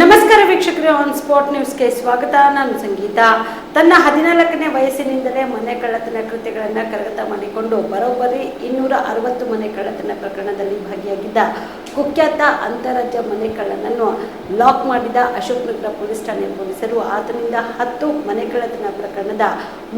ನಮಸ್ಕಾರ ವೀಕ್ಷಕರೇ on spot ನ್ಯೂಸ್ಗೆ ಸ್ವಾಗತ ನಾನು ಸಂಗೀತ ತನ್ನ ಹದಿನಾಲ್ಕನೇ ವಯಸ್ಸಿನಿಂದಲೇ ಮನೆ ಕಳ್ಳತನ ಕೃತ್ಯಗಳನ್ನು ಕರಗತ ಮಾಡಿಕೊಂಡು ಬರೋಬ್ಬರಿ ಇನ್ನೂರ ಅರವತ್ತು ಮನೆ ಕಳ್ಳತನ ಪ್ರಕರಣದಲ್ಲಿ ಭಾಗಿಯಾಗಿದ್ದ ಕುಖ್ಯಾತ ಅಂತಾರಾಜ್ಯ ಮನೆ ಕಳ್ಳನನ್ನು ಲಾಕ್ ಮಾಡಿದ ಅಶೋಕ್ ನಗರ ಪೊಲೀಸ್ ಠಾಣೆ ಪೊಲೀಸರು ಆತನಿಂದ ಹತ್ತು ಮನೆ ಕಳ್ಳತನ ಪ್ರಕರಣದ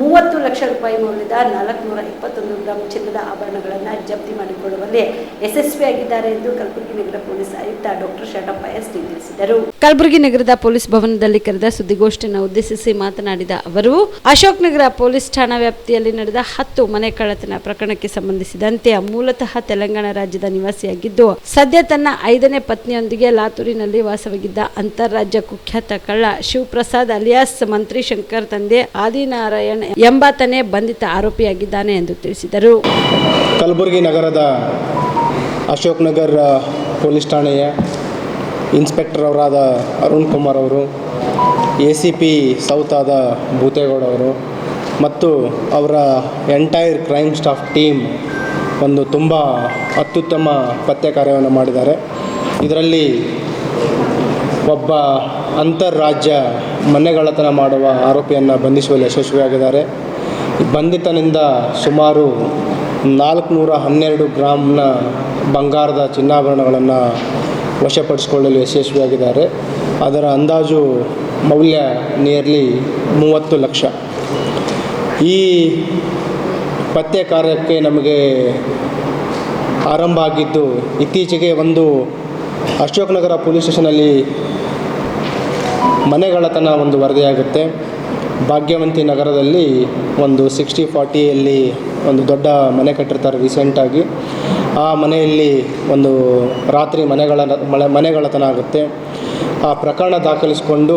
ಮೂವತ್ತು ಲಕ್ಷ ರೂಪಾಯಿ ಮೌಲ್ಯದ ನಾಲ್ಕುನೂರ ಇಪ್ಪತ್ತೊಂದು ಗ್ರಾಂ ಚಿನ್ನದ ಆಭರಣಗಳನ್ನು ಜಪ್ತಿ ಮಾಡಿಕೊಳ್ಳುವಲ್ಲಿ ಯಶಸ್ವಿಯಾಗಿದ್ದಾರೆ ಎಂದು ಕಲಬುರಗಿ ನಗರ ಪೊಲೀಸ್ ಆಯುಕ್ತ ಡಾಕ್ಟರ್ ಶರಣಪ್ಪ ಎಸ್ ಟಿ ತಿಳಿಸಿದರು ಕಲಬುರಗಿ ನಗರದ ಪೊಲೀಸ್ ಭವನದಲ್ಲಿ ಕರೆದ ಸುದ್ದಿಗೋಷ್ಠಿಯನ್ನು ಉದ್ದೇಶಿಸಿ ಮಾತನಾಡಿದ ಅವರು ಅಶೋಕ್ ನಗರ ಪೊಲೀಸ್ ಠಾಣಾ ವ್ಯಾಪ್ತಿಯಲ್ಲಿ ನಡೆದ ಹತ್ತು ಮನೆ ಕಳ್ಳತನ ಪ್ರಕರಣಕ್ಕೆ ಸಂಬಂಧಿಸಿದಂತೆ ಮೂಲತಃ ತೆಲಂಗಾಣ ರಾಜ್ಯದ ನಿವಾಸಿಯಾಗಿದ್ದು ಸದ್ಯ ತನ್ನ ಐದನೇ ಪತ್ನಿಯೊಂದಿಗೆ ಲಾತೂರಿನಲ್ಲಿ ವಾಸವಾಗಿದ್ದ ಅಂತಾರಾಜ್ಯ ಕುಖ್ಯಾತ ಕಳ್ಳ ಶಿವಪ್ರಸಾದ್ ಅಲಿಯಾಸ್ ಮಂತ್ರಿ ಶಂಕರ್ ತಂದೆ ಆದಿನಾರಾಯಣ್ ಎಂಬಾತನೇ ಬಂಧಿತ ಆರೋಪಿಯಾಗಿದ್ದಾನೆ ಎಂದು ತಿಳಿಸಿದರು ಕಲಬುರಗಿ ನಗರದ ಅಶೋಕ್ ನಗರ್ ಪೊಲೀಸ್ ಠಾಣೆಯ ಇನ್ಸ್ಪೆಕ್ಟರ್ ಅವರಾದ ಅರುಣ್ ಕುಮಾರ್ ಅವರು ಎ ಸಿ ಪಿ ಸೌತ್ ಆದ ಭೂತೇಗೌಡ ಅವರು ಮತ್ತು ಅವರ ಎಂಟೈರ್ ಕ್ರೈಮ್ ಸ್ಟಾಫ್ ಟೀಮ್ ಒಂದು ತುಂಬ ಅತ್ಯುತ್ತಮ ಪತ್ತೆ ಕಾರ್ಯವನ್ನು ಮಾಡಿದ್ದಾರೆ ಇದರಲ್ಲಿ ಒಬ್ಬ ಅಂತರಾಜ್ಯ ಮನೆಗಳತನ ಮಾಡುವ ಆರೋಪಿಯನ್ನು ಬಂಧಿಸುವಲ್ಲಿ ಯಶಸ್ವಿಯಾಗಿದ್ದಾರೆ ಬಂಧಿತನಿಂದ ಸುಮಾರು ನಾಲ್ಕುನೂರ ಹನ್ನೆರಡು ಗ್ರಾಮ್ನ ಬಂಗಾರದ ಚಿನ್ನಾಭರಣಗಳನ್ನು ವಶಪಡಿಸಿಕೊಳ್ಳಲು ಯಶಸ್ವಿಯಾಗಿದ್ದಾರೆ ಅದರ ಅಂದಾಜು ಮೌಲ್ಯ ನಿಯರ್ಲಿ ಮೂವತ್ತು ಲಕ್ಷ ಈ ಪತ್ತೆ ಕಾರ್ಯಕ್ಕೆ ನಮಗೆ ಆರಂಭ ಆಗಿದ್ದು ಇತ್ತೀಚೆಗೆ ಒಂದು ಅಶೋಕ್ ನಗರ ಪೊಲೀಸ್ ಸ್ಟೇಷನಲ್ಲಿ ಮನೆಗಳತನ ಒಂದು ವರದಿಯಾಗುತ್ತೆ ಭಾಗ್ಯವಂತಿ ನಗರದಲ್ಲಿ ಒಂದು ಸಿಕ್ಸ್ಟಿ ಫಾರ್ಟಿಯಲ್ಲಿ ಒಂದು ದೊಡ್ಡ ಮನೆ ಕಟ್ಟಿರ್ತಾರೆ ರೀಸೆಂಟಾಗಿ ಆ ಮನೆಯಲ್ಲಿ ಒಂದು ರಾತ್ರಿ ಮನೆಗಳ ಮಳೆ ಮನೆಗಳತನ ಆಗುತ್ತೆ ಆ ಪ್ರಕರಣ ದಾಖಲಿಸಿಕೊಂಡು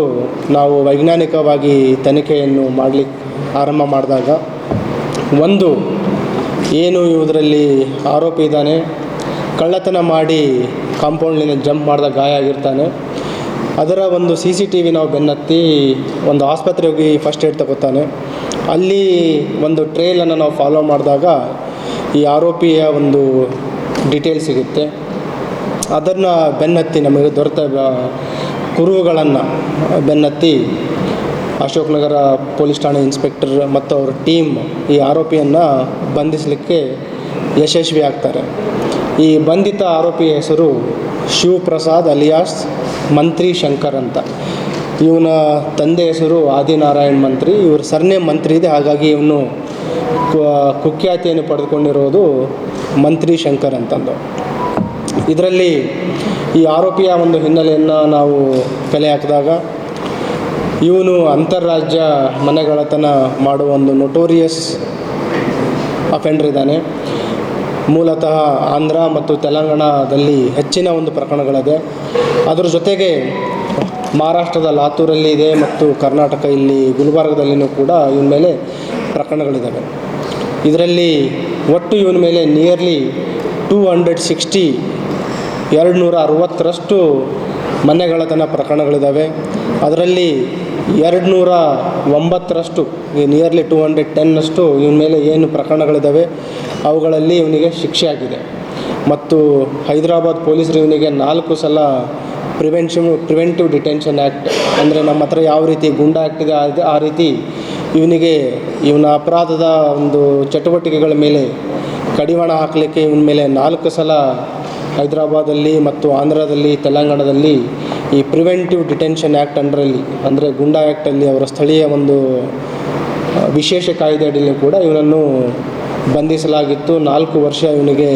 ನಾವು ವೈಜ್ಞಾನಿಕವಾಗಿ ತನಿಖೆಯನ್ನು ಮಾಡಲಿಕ್ಕೆ ಆರಂಭ ಮಾಡಿದಾಗ ಒಂದು ಏನು ಇವುದರಲ್ಲಿ ಆರೋಪಿ ಇದ್ದಾನೆ ಕಳ್ಳತನ ಮಾಡಿ ಕಾಂಪೌಂಡ್ನಿಂದ ಜಂಪ್ ಮಾಡಿದ ಗಾಯ ಆಗಿರ್ತಾನೆ ಅದರ ಒಂದು ಸಿ ಸಿ ಟಿ ವಿ ನಾವು ಬೆನ್ನತ್ತಿ ಒಂದು ಆಸ್ಪತ್ರೆಗೆ ಹೋಗಿ ಫಸ್ಟ್ ಏಡ್ ತಗೋತಾನೆ ಅಲ್ಲಿ ಒಂದು ಟ್ರೇಲನ್ನು ನಾವು ಫಾಲೋ ಮಾಡಿದಾಗ ಈ ಆರೋಪಿಯ ಒಂದು ಡಿಟೇಲ್ ಸಿಗುತ್ತೆ ಅದನ್ನು ಬೆನ್ನತ್ತಿ ನಮಗೆ ದೊರೆತ ಕುರುಹುಗಳನ್ನು ಬೆನ್ನತ್ತಿ ಅಶೋಕ್ ನಗರ ಪೊಲೀಸ್ ಠಾಣೆ ಇನ್ಸ್ಪೆಕ್ಟರ್ ಮತ್ತು ಅವರ ಟೀಮ್ ಈ ಆರೋಪಿಯನ್ನು ಬಂಧಿಸಲಿಕ್ಕೆ ಯಶಸ್ವಿ ಆಗ್ತಾರೆ ಈ ಬಂಧಿತ ಆರೋಪಿಯ ಹೆಸರು ಶಿವಪ್ರಸಾದ್ ಅಲಿಯಾಸ್ ಮಂತ್ರಿ ಶಂಕರ್ ಅಂತ ಇವನ ತಂದೆ ಹೆಸರು ಆದಿನಾರಾಯಣ್ ಮಂತ್ರಿ ಇವ್ರ ಸರ್ನೇಮ್ ಮಂತ್ರಿ ಇದೆ ಹಾಗಾಗಿ ಇವನು ಕುಖ್ಯಾತಿಯನ್ನು ಪಡೆದುಕೊಂಡಿರೋದು ಮಂತ್ರಿ ಶಂಕರ್ ಅಂತಂದು ಇದರಲ್ಲಿ ಈ ಆರೋಪಿಯ ಒಂದು ಹಿನ್ನೆಲೆಯನ್ನು ನಾವು ಕಲೆ ಹಾಕಿದಾಗ ಇವನು ಅಂತಾರಾಜ್ಯ ಮನೆಗಳತನ ಮಾಡುವ ಒಂದು ನೊಟೋರಿಯಸ್ ಅಫೆಂಡರ್ ಇದ್ದಾನೆ ಮೂಲತಃ ಆಂಧ್ರ ಮತ್ತು ತೆಲಂಗಾಣದಲ್ಲಿ ಹೆಚ್ಚಿನ ಒಂದು ಪ್ರಕರಣಗಳಿದೆ ಅದರ ಜೊತೆಗೆ ಮಹಾರಾಷ್ಟ್ರದ ಲಾತೂರಲ್ಲಿ ಇದೆ ಮತ್ತು ಕರ್ನಾಟಕ ಇಲ್ಲಿ ಗುಲ್ಬರ್ಗದಲ್ಲಿಯೂ ಕೂಡ ಇವನ ಮೇಲೆ ಪ್ರಕರಣಗಳಿದ್ದಾವೆ ಇದರಲ್ಲಿ ಒಟ್ಟು ಇವನ ಮೇಲೆ ನಿಯರ್ಲಿ ಟೂ ಹಂಡ್ರೆಡ್ ಸಿಕ್ಸ್ಟಿ ಎರಡು ನೂರ ಅರವತ್ತರಷ್ಟು ಮನೆಗಳತನ ಪ್ರಕರಣಗಳಿದ್ದಾವೆ ಅದರಲ್ಲಿ ಎರಡು ನೂರ ಒಂಬತ್ತರಷ್ಟು ನಿಯರ್ಲಿ ಟು ಹಂಡ್ರೆಡ್ ಟೆನ್ನಷ್ಟು ಇವನ ಮೇಲೆ ಏನು ಪ್ರಕರಣಗಳಿದ್ದಾವೆ ಅವುಗಳಲ್ಲಿ ಇವನಿಗೆ ಶಿಕ್ಷೆ ಆಗಿದೆ ಮತ್ತು ಹೈದರಾಬಾದ್ ಪೊಲೀಸರು ಇವನಿಗೆ ನಾಲ್ಕು ಸಲ ಪ್ರಿವೆನ್ಷನ್ ಪ್ರಿವೆಂಟಿವ್ ಡಿಟೆನ್ಷನ್ ಆ್ಯಕ್ಟ್ ಅಂದರೆ ನಮ್ಮ ಹತ್ರ ಯಾವ ರೀತಿ ಗುಂಡ ಆ್ಯಕ್ಟ್ ಇದೆ ಆ ರೀತಿ ಇವನಿಗೆ ಇವನ ಅಪರಾಧದ ಒಂದು ಚಟುವಟಿಕೆಗಳ ಮೇಲೆ ಕಡಿವಾಣ ಹಾಕಲಿಕ್ಕೆ ಇವನ ಮೇಲೆ ನಾಲ್ಕು ಸಲ ಹೈದರಾಬಾದಲ್ಲಿ ಮತ್ತು ಆಂಧ್ರದಲ್ಲಿ ತೆಲಂಗಾಣದಲ್ಲಿ ಈ ಪ್ರಿವೆಂಟಿವ್ ಡಿಟೆನ್ಷನ್ ಆ್ಯಕ್ಟ್ ಅಂಡ್ರಲ್ಲಿ ಅಂದರೆ ಗುಂಡಾ ಆ್ಯಕ್ಟಲ್ಲಿ ಅವರ ಸ್ಥಳೀಯ ಒಂದು ವಿಶೇಷ ಕಾಯ್ದೆ ಅಡಿಯಲ್ಲಿ ಕೂಡ ಇವನನ್ನು ಬಂಧಿಸಲಾಗಿತ್ತು ನಾಲ್ಕು ವರ್ಷ ಇವನಿಗೆ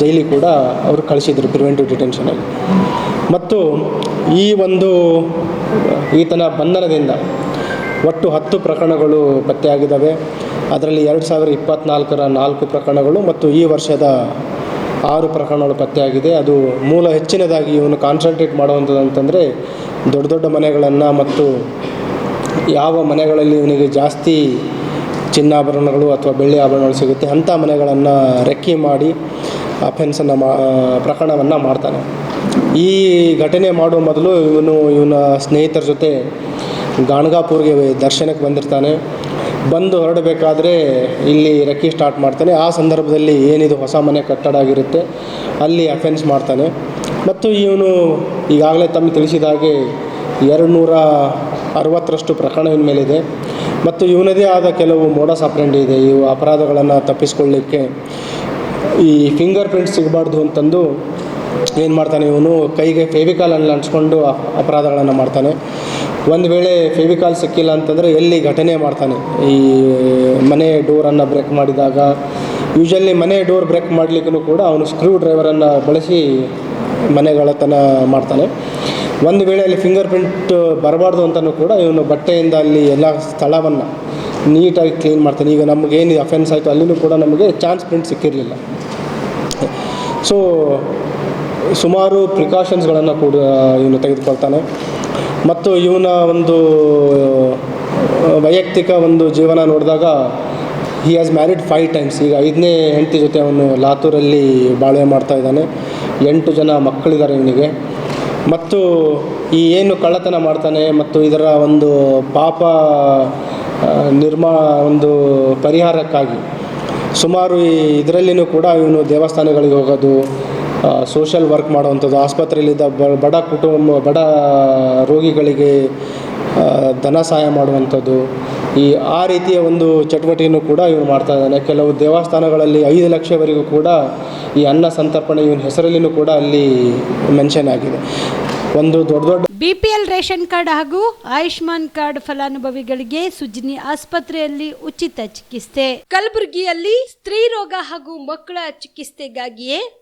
ಜೈಲಿ ಕೂಡ ಅವರು ಕಳಿಸಿದರು ಪ್ರಿವೆಂಟಿವ್ ಡಿಟೆನ್ಷನಲ್ಲಿ ಮತ್ತು ಈ ಒಂದು ಈತನ ಬಂಧನದಿಂದ ಒಟ್ಟು ಹತ್ತು ಪ್ರಕರಣಗಳು ಪತ್ತೆಯಾಗಿದ್ದಾವೆ ಅದರಲ್ಲಿ ಎರಡು ಸಾವಿರ ಇಪ್ಪತ್ತ್ನಾಲ್ಕರ ನಾಲ್ಕು ಪ್ರಕರಣಗಳು ಮತ್ತು ಈ ವರ್ಷದ ಆರು ಪ್ರಕರಣಗಳು ಪತ್ತೆಯಾಗಿದೆ ಅದು ಮೂಲ ಹೆಚ್ಚಿನದಾಗಿ ಇವನು ಕಾನ್ಸಂಟ್ರೇಟ್ ಮಾಡುವಂಥದ್ದು ಅಂತಂದರೆ ದೊಡ್ಡ ದೊಡ್ಡ ಮನೆಗಳನ್ನು ಮತ್ತು ಯಾವ ಮನೆಗಳಲ್ಲಿ ಇವನಿಗೆ ಜಾಸ್ತಿ ಚಿನ್ನಾಭರಣಗಳು ಅಥವಾ ಬೆಳ್ಳಿ ಆಭರಣಗಳು ಸಿಗುತ್ತೆ ಅಂಥ ಮನೆಗಳನ್ನು ರೆಕ್ಕಿ ಮಾಡಿ ಅಫೆನ್ಸನ್ನು ಮಾ ಪ್ರಕರಣವನ್ನು ಮಾಡ್ತಾನೆ ಈ ಘಟನೆ ಮಾಡುವ ಮೊದಲು ಇವನು ಇವನ ಸ್ನೇಹಿತರ ಜೊತೆ ಗಾಣಗಾಪುರ್ಗೆ ದರ್ಶನಕ್ಕೆ ಬಂದಿರ್ತಾನೆ ಬಂದು ಹೊರಡಬೇಕಾದ್ರೆ ಇಲ್ಲಿ ರೆಕ್ಕಿ ಸ್ಟಾರ್ಟ್ ಮಾಡ್ತಾನೆ ಆ ಸಂದರ್ಭದಲ್ಲಿ ಏನಿದು ಹೊಸ ಮನೆ ಕಟ್ಟಡ ಆಗಿರುತ್ತೆ ಅಲ್ಲಿ ಅಫೆನ್ಸ್ ಮಾಡ್ತಾನೆ ಮತ್ತು ಇವನು ಈಗಾಗಲೇ ತಮ್ಮ ತಿಳಿಸಿದ ಹಾಗೆ ಎರಡು ನೂರ ಅರವತ್ತರಷ್ಟು ಪ್ರಕರಣ ಇನ್ ಮೇಲಿದೆ ಮತ್ತು ಇವನದೇ ಆದ ಕೆಲವು ಮೋಡ ಸಪ್ರೆಂಡ್ ಇದೆ ಇವು ಅಪರಾಧಗಳನ್ನು ತಪ್ಪಿಸ್ಕೊಳ್ಳಿಕ್ಕೆ ಈ ಫಿಂಗರ್ ಪ್ರಿಂಟ್ ಸಿಗಬಾರ್ದು ಅಂತಂದು ಏನು ಮಾಡ್ತಾನೆ ಇವನು ಕೈಗೆ ಫೇವಿಕಾಲನ್ನು ಅಂಟಿಸ್ಕೊಂಡು ಅಪರಾಧಗಳನ್ನು ಮಾಡ್ತಾನೆ ಒಂದು ವೇಳೆ ಫೆವಿಕಾಲ್ ಸಿಕ್ಕಿಲ್ಲ ಅಂತಂದರೆ ಎಲ್ಲಿ ಘಟನೆ ಮಾಡ್ತಾನೆ ಈ ಮನೆ ಡೋರನ್ನು ಬ್ರೇಕ್ ಮಾಡಿದಾಗ ಯೂಶಲಿ ಮನೆ ಡೋರ್ ಬ್ರೇಕ್ ಮಾಡಲಿಕ್ಕೂ ಕೂಡ ಅವನು ಸ್ಕ್ರೂ ಡ್ರೈವರನ್ನು ಬಳಸಿ ಮನೆಗಳತನ ಮಾಡ್ತಾನೆ ಒಂದು ವೇಳೆ ಅಲ್ಲಿ ಫಿಂಗರ್ ಪ್ರಿಂಟ್ ಬರಬಾರ್ದು ಅಂತಲೂ ಕೂಡ ಇವನು ಬಟ್ಟೆಯಿಂದ ಅಲ್ಲಿ ಎಲ್ಲ ಸ್ಥಳವನ್ನು ನೀಟಾಗಿ ಕ್ಲೀನ್ ಮಾಡ್ತಾನೆ ಈಗ ನಮಗೇನು ಅಫೆನ್ಸ್ ಆಯಿತು ಅಲ್ಲಿನೂ ಕೂಡ ನಮಗೆ ಚಾನ್ಸ್ ಪ್ರಿಂಟ್ ಸಿಕ್ಕಿರಲಿಲ್ಲ ಸೊ ಸುಮಾರು ಪ್ರಿಕಾಷನ್ಸ್ಗಳನ್ನು ಕೂಡ ಇವನು ತೆಗೆದುಕೊಳ್ತಾನೆ ಮತ್ತು ಇವನ ಒಂದು ವೈಯಕ್ತಿಕ ಒಂದು ಜೀವನ ನೋಡಿದಾಗ he has married five times ಈಗ ಐದನೇ ಹೆಂಡತಿ ಜೊತೆ ಅವನು ಲಾತೂರಲ್ಲಿ ಬಾಳ್ವೆ ಮಾಡ್ತಾ ಇದ್ದಾನೆ ಎಂಟು ಜನ ಮಕ್ಕಳಿದ್ದಾರೆ ಇವನಿಗೆ ಮತ್ತು ಈ ಏನು ಕಳ್ಳತನ ಮಾಡ್ತಾನೆ ಮತ್ತು ಇದರ ಒಂದು ಪಾಪ ನಿರ್ಮಾ ಒಂದು ಪರಿಹಾರಕ್ಕಾಗಿ ಸುಮಾರು ಈ ಇದರಲ್ಲಿಯೂ ಕೂಡ ಇವನು ದೇವಸ್ಥಾನಗಳಿಗೆ ಹೋಗೋದು ಸೋಷಲ್ ವರ್ಕ್ ಮಾಡುವಂಥದ್ದು ಆಸ್ಪತ್ರೆಯಲ್ಲಿದ್ದ ಬಡ ಕುಟುಂಬ ಬಡ ರೋಗಿಗಳಿಗೆ ಧನ ಸಹಾಯ ಮಾಡುವಂಥದ್ದು ಈ ಆ ರೀತಿಯ ಒಂದು ಚಟುವಟಿಕೆಯನ್ನು ಕೂಡ ಇವನು ಮಾಡ್ತಾ ಇದ್ದಾನೆ ಕೆಲವು ದೇವಸ್ಥಾನಗಳಲ್ಲಿ ಐದು ಲಕ್ಷವರೆಗೂ ಕೂಡ ಈ ಅನ್ನ ಸಂತರ್ಪಣೆ ಇವನ ಹೆಸರಲ್ಲಿನೂ ಕೂಡ ಅಲ್ಲಿ ಮೆನ್ಷನ್ ಆಗಿದೆ ಒಂದು ದೊಡ್ಡ ದೊಡ್ಡ ಬಿಪಿಎಲ್ ರೇಷನ್ ಕಾರ್ಡ್ ಹಾಗೂ ಆಯುಷ್ಮಾನ್ ಕಾರ್ಡ್ ಫಲಾನುಭವಿಗಳಿಗೆ ಸುಜ್ನಿ ಆಸ್ಪತ್ರೆಯಲ್ಲಿ ಉಚಿತ ಚಿಕಿತ್ಸೆ ಕಲಬುರಗಿಯಲ್ಲಿ ಸ್ತ್ರೀ ರೋಗ ಹಾಗೂ ಮಕ್ಕಳ ಚಿಕಿತ್ಸೆಗಾಗಿಯೇ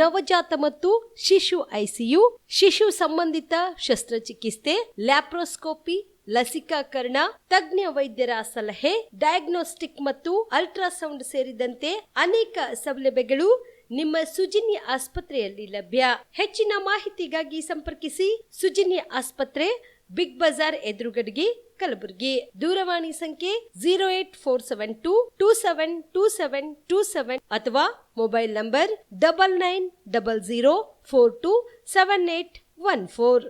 ನವಜಾತ ಮತ್ತು ಶಿಶು ಐಸಿಯು ಶಿಶು ಸಂಬಂಧಿತ ಶಸ್ತ್ರಚಿಕಿತ್ಸೆ ಲ್ಯಾಪ್ರೋಸ್ಕೋಪಿ ಲಸಿಕಾಕರಣ ತಜ್ಞ ವೈದ್ಯರ ಸಲಹೆ ಡಯಾಗ್ನೋಸ್ಟಿಕ್ ಮತ್ತು ಅಲ್ಟ್ರಾಸೌಂಡ್ ಸೇರಿದಂತೆ ಅನೇಕ ಸೌಲಭ್ಯಗಳು ನಿಮ್ಮ ಸುಜಿನಿ ಆಸ್ಪತ್ರೆಯಲ್ಲಿ ಲಭ್ಯ ಹೆಚ್ಚಿನ ಮಾಹಿತಿಗಾಗಿ ಸಂಪರ್ಕಿಸಿ ಸುಜಿನಿ ಆಸ್ಪತ್ರೆ ಬಿಗ್ ಬಜಾರ್ ಎದುರುಗಡೆಗೆ ಕಲಬುರಗಿ ದೂರವಾಣಿ ಸಂಖ್ಯೆ zero eight four seven two two seven two seven two seven ಅಥವಾ Mobile number 9900427814.